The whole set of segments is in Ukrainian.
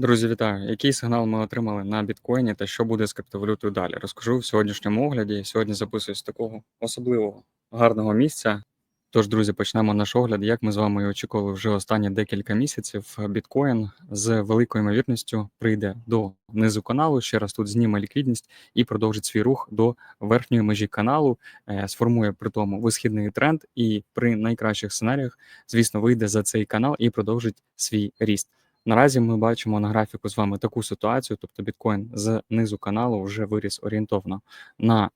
Друзі, вітаю! Який сигнал ми отримали на біткоїні та що буде з криптовалютою далі? Розкажу в сьогоднішньому огляді. Сьогодні записуюсь з такого особливого гарного місця. Тож, друзі, почнемо наш огляд. Як ми з вами очікували вже останні декілька місяців, біткоін з великою ймовірністю прийде до низу каналу. Ще раз тут зніме ліквідність і продовжить свій рух до верхньої межі каналу, е, сформує при тому висхідний тренд, і при найкращих сценаріях, звісно, вийде за цей канал і продовжить свій ріст. Наразі ми бачимо на графіку з вами таку ситуацію, тобто біткоін з низу каналу вже виріс орієнтовно на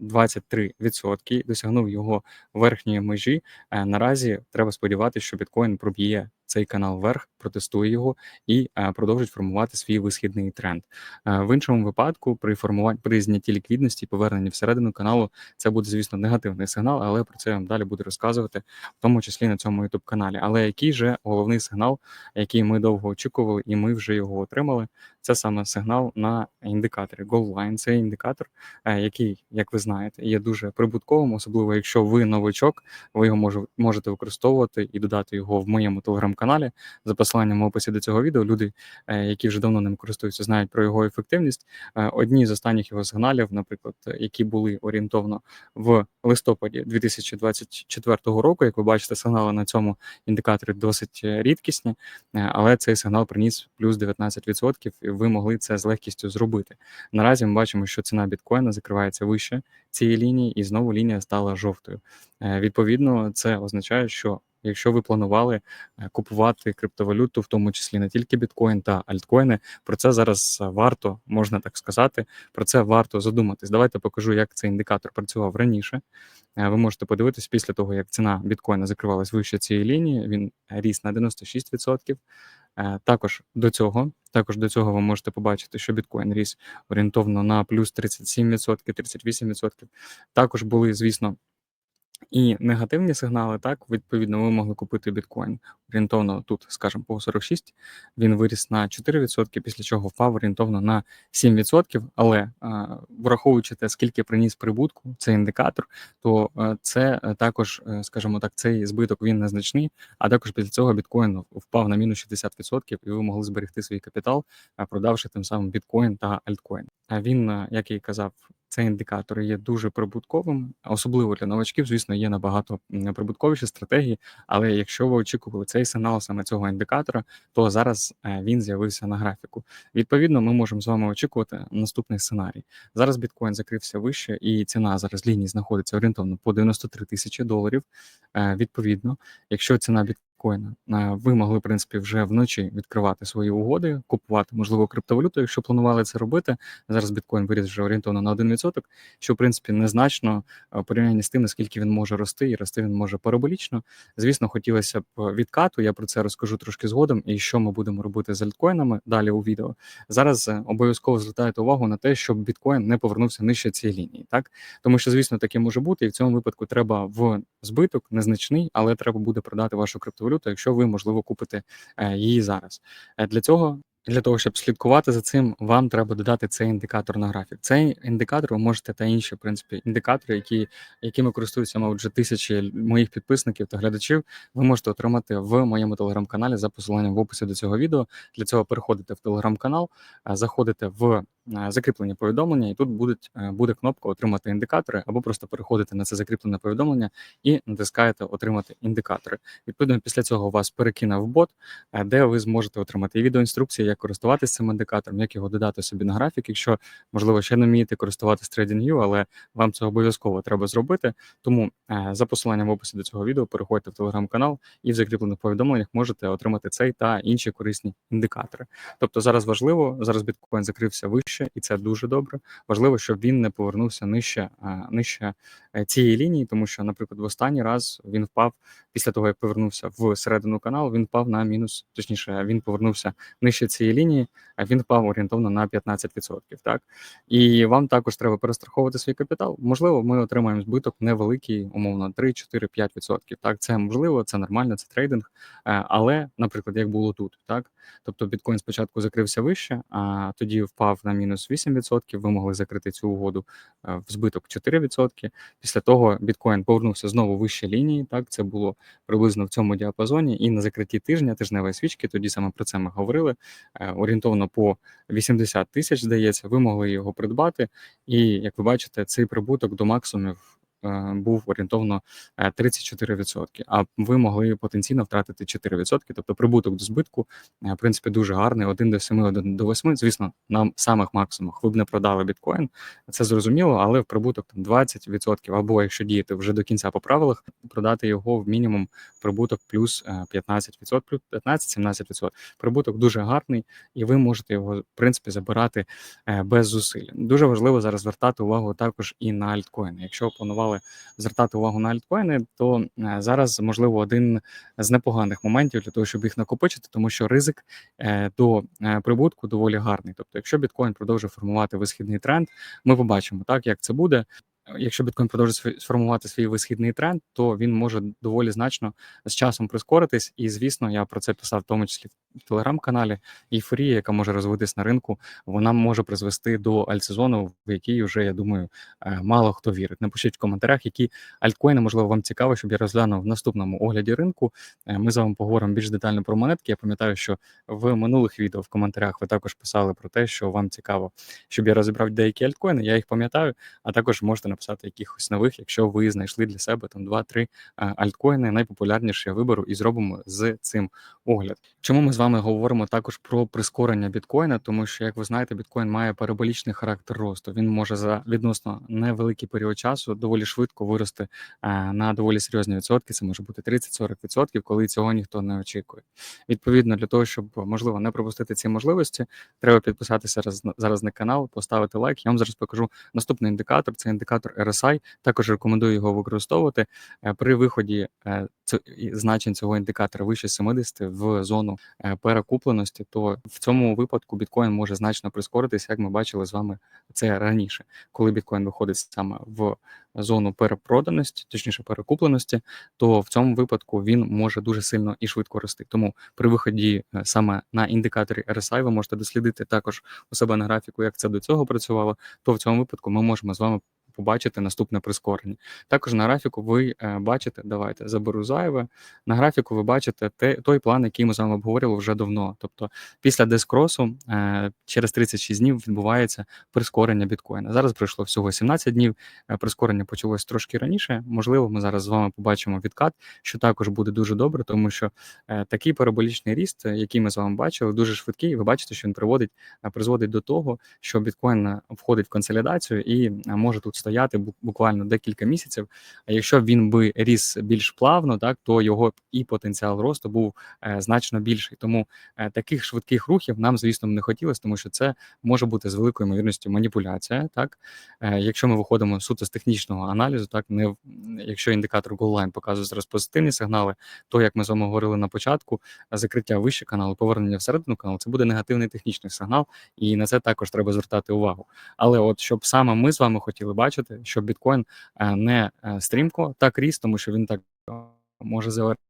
23%, досягнув його верхньої межі. Е, наразі треба сподіватися, що біткоін проб'є цей канал вверх, протестує його і е, продовжить формувати свій висхідний тренд. Е, в іншому випадку, при формуванні при знятті ліквідності, поверненні всередину каналу, це буде, звісно, негативний сигнал, але про це я вам далі буду розказувати, в тому числі на цьому youtube каналі. Але який же головний сигнал, який ми довго очікували, і ми вже його отримали, це саме сигнал на індикаторі. Goldline – це індикатор, е, який, як ви знаєте, є дуже прибутковим, особливо якщо ви новичок, ви його можете використовувати і додати його в моєму телеграм-каналі. За посиланням в описі до цього відео люди, е, які вже давно ним користуються, знають про його ефективність. Е, одні з останніх його сигналів, наприклад, які були орієнтовно в листопаді 2024 року. Як ви бачите, сигнали на цьому індикаторі досить рідкісні, але цей сигнал приніс плюс 19% ви могли це з легкістю зробити. Наразі ми бачимо, що ціна біткоїна закривається вище цієї лінії, і знову лінія стала жовтою. Е, відповідно, це означає, що Якщо ви планували е, купувати криптовалюту, в тому числі не тільки біткоін та альткоїни, про це зараз варто можна так сказати. Про це варто задуматись. Давайте покажу, як цей індикатор працював раніше. Е, ви можете подивитись після того, як ціна біткоїна закривалась вище цієї лінії. Він ріс на 96%. Е, також до цього також до цього ви можете побачити, що біткоін ріс орієнтовно на плюс 37%, 38%. Також були, звісно, і негативні сигнали, так, відповідно, ви могли купити біткоін орієнтовно тут, скажімо, по 46, він виріс на 4%, після чого впав орієнтовно на 7%. Але враховуючи те, скільки приніс прибутку, цей індикатор, то це е, також, е, скажімо так, цей збиток він незначний. А також після цього біткоін впав на мінус 60%, і ви могли зберегти свій капітал, продавши тим самим біткоін та альткоін. А він, е, як і казав, цей індикатор є дуже прибутковим, особливо для новачків, звісно, є набагато прибутковіші стратегії. Але якщо ви очікували цей сигнал саме цього індикатора, то зараз е, він з'явився на графіку. Відповідно, ми можемо з вами очікувати наступний сценарій. Зараз біткоін закрився вище, і ціна зараз лінії знаходиться орієнтовно по 93 тисячі доларів. Е, відповідно, якщо ціна біткоїна біткоїна. Ви могли, в принципі, вже вночі відкривати свої угоди, купувати, можливо, криптовалюту, якщо планували це робити. Зараз біткоін виріс вже орієнтовно на 1%, що в принципі незначно в порівнянні з тим, наскільки він може рости, і рости він може параболічно. Звісно, хотілося б відкату. Я про це розкажу трошки згодом, і що ми будемо робити з альткоїнами далі у відео. Зараз е, обов'язково звертайте увагу на те, щоб біткоін не повернувся нижче цієї лінії, так тому що, звісно, таке може бути, і в цьому випадку треба в збиток незначний, але треба буде продати вашу криптовалюту криптовалюту, якщо ви можливо купите е, її зараз. Е, для цього. Для того щоб слідкувати за цим, вам треба додати цей індикатор на графік. Цей індикатор ви можете та інші в принципі індикатори, які якими користуються мабуть, вже тисячі моїх підписників та глядачів. Ви можете отримати в моєму телеграм-каналі за посиланням в описі до цього відео. Для цього переходите в телеграм-канал, е, заходите в закріплені повідомлення, і тут будуть, е, буде кнопка Отримати індикатори, або просто переходите на це закріплене повідомлення і натискаєте Отримати індикатори. Відповідно, після цього вас перекине в бот, е, де ви зможете отримати відеоінструкції, як користуватися цим індикатором, як його додати собі на графік, якщо, можливо, ще не вмієте користуватися TradingView, але вам це обов'язково треба зробити. Тому за посиланням в описі до цього відео переходьте в телеграм-канал і в закріплених повідомленнях можете отримати цей та інші корисні індикатори. Тобто зараз важливо, зараз біткоін закрився вище вище, і це дуже добре. Важливо, щоб він не повернувся нижче нижче е, цієї лінії, тому що, наприклад, в останній раз він впав після того, як повернувся в середину каналу, він впав на мінус, точніше, він повернувся нижче цієї лінії, а він впав орієнтовно на 15%. Так і вам також треба перестраховувати свій капітал. Можливо, ми отримаємо збиток невеликий, умовно 3, 4, 5%. Так, це можливо, це нормально, це трейдинг. Е, але, наприклад, як було тут, так тобто біткоін спочатку закрився вище, а тоді впав на мінус мінус 8%, ви могли закрити цю угоду е, в збиток 4%. Після того біткоін повернувся знову вище лінії. Так, це було приблизно в цьому діапазоні. І на закритті тижня, тижневої свічки, тоді саме про це ми говорили. е, Орієнтовно по 80 тисяч, здається, ви могли його придбати. І як ви бачите, цей прибуток до максимумів був орієнтовно е, 34%, а ви могли потенційно втратити 4%, тобто прибуток до збитку, е, в принципі, дуже гарний, 1 до 7, 1 до 8. Звісно, на самих максимумах ви б не продали біткоін, це зрозуміло, але в прибуток там 20%, або якщо діяти вже до кінця по правилах, продати його в мінімум прибуток плюс е, 15%, плюс 15-17%. Прибуток дуже гарний, і ви можете його, в принципі, забирати е, без зусиль. Дуже важливо зараз звертати увагу також і на альткоїни. Якщо планували звертати увагу на альткоїни, то е, зараз можливо один з непоганих моментів для того, щоб їх накопичити, тому що ризик е, до е, прибутку доволі гарний. Тобто, якщо біткоін продовжує формувати висхідний тренд, ми побачимо так, як це буде. Якщо біткоін продовжить сформувати свій висхідний тренд, то він може доволі значно з часом прискоритись. І звісно, я про це писав в тому числі в телеграм-каналі. Ейфорія, яка може розвитись на ринку, вона може призвести до альтсезону, в який вже я думаю, е, мало хто вірить. Напишіть в коментарях, які альткоїни можливо вам цікаво, щоб я розглянув в наступному огляді ринку. Е, Ми з вами поговоримо більш детально про монетки. Я пам'ятаю, що в минулих відео в коментарях ви також писали про те, що вам цікаво, щоб я розібрав деякі альткоїни. Я їх пам'ятаю, а також можете написати якихось нових, якщо ви знайшли для себе там 2-3 е, альткоїни. Найпопулярніші я виберу і зробимо з цим огляд. Чому ми з вами говоримо також про прискорення біткоїна? Тому що, як ви знаєте, біткоін має параболічний характер росту. Він може за відносно невеликий період часу доволі швидко вирости на доволі серйозні відсотки. Це може бути 30-40%, коли цього ніхто не очікує. Відповідно, для того, щоб можливо не пропустити ці можливості, треба підписатися зараз на канал, поставити лайк. Я вам зараз покажу наступний індикатор. Це індикатор RSI. Також рекомендую його використовувати Е, при виході е, значень цього індикатора вище 70 в зону е, перекупленості. То в цьому випадку біткоін може значно прискоритися, як ми бачили з вами це раніше, коли біткоін виходить саме в зону перепроданості, точніше перекупленості, то в цьому випадку він може дуже сильно і швидко рости. Тому при виході саме на індикаторі RSI ви можете дослідити також у себе на графіку, як це до цього працювало. То в цьому випадку ми можемо з вами побачити наступне прискорення. Також на графіку ви е, бачите, давайте заберу зайве. На графіку ви бачите те, той план, який ми з вами обговорювали вже давно. Тобто після дискросу е, через 36 днів відбувається прискорення біткоїна. Зараз пройшло всього 17 днів. е, Прискорення почалось трошки раніше. Можливо, ми зараз з вами побачимо відкат, що також буде дуже добре, тому що такий параболічний ріст, який ми з вами бачили, дуже швидкий. Ви бачите, що він приводить призводить до того, що біткоін входить в консолідацію і може тут стояти буквально декілька місяців. А якщо він би ріс більш плавно, так то його і потенціал росту був е, значно більший. Тому е, таких швидких рухів нам, звісно, не хотілося, тому що це може бути з великою ймовірністю маніпуляція. Так, Е, якщо ми виходимо суто з технічного аналізу, так не якщо індикатор GoLine показує зараз позитивні сигнали, то як ми з вами говорили на початку, закриття вище каналу, повернення всередину каналу, це буде негативний технічний сигнал, і на це також треба звертати увагу. Але от щоб саме ми з вами хотіли бачити, щоб біткоін е, не е, стрімко так ріс, тому що він так е, може завершити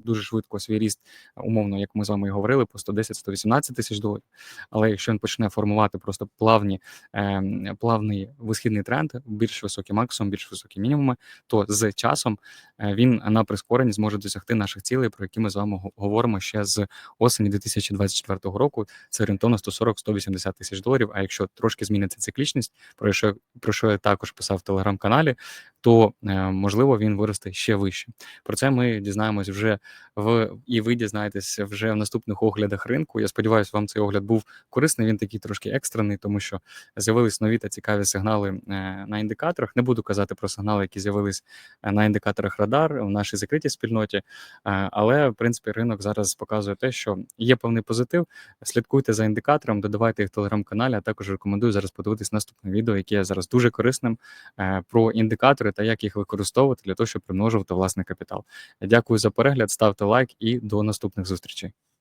дуже швидко свій ріст, е, умовно, як ми з вами і говорили, по 110-118 тисяч доларів. Але якщо він почне формувати просто плавні, е, плавний висхідний тренд, більш високий максимум, більш високі мінімуми, то з часом е, він на прискоренні зможе досягти наших цілей, про які ми з вами говоримо ще з осені 2024 року. Це орієнтовно 140-180 тисяч доларів. А якщо трошки зміниться циклічність, про що про що я також писав в телеграм-каналі, то е, можливо він виросте ще вище. Про це ми дізнаємось вже в і ви дізнаєтесь вже в наступних оглядах ринку. Я сподіваюся, вам цей огляд був корисний. Він такий трошки екстрений, тому що з'явились нові та цікаві сигнали е, на індикаторах. Не буду казати про сигнали, які з'явились е, на індикаторах радар в нашій закритій спільноті. Е, Але в принципі ринок зараз показує те, що є певний позитив. Слідкуйте за індикатором, додавайте їх в телеграм-каналі. А також рекомендую зараз подивитись наступне відео, яке є зараз дуже корисним про індикатори та як їх використовувати для того, щоб примножувати власний капітал. Дякую за перегляд, ставте лайк і до наступних зустрічей.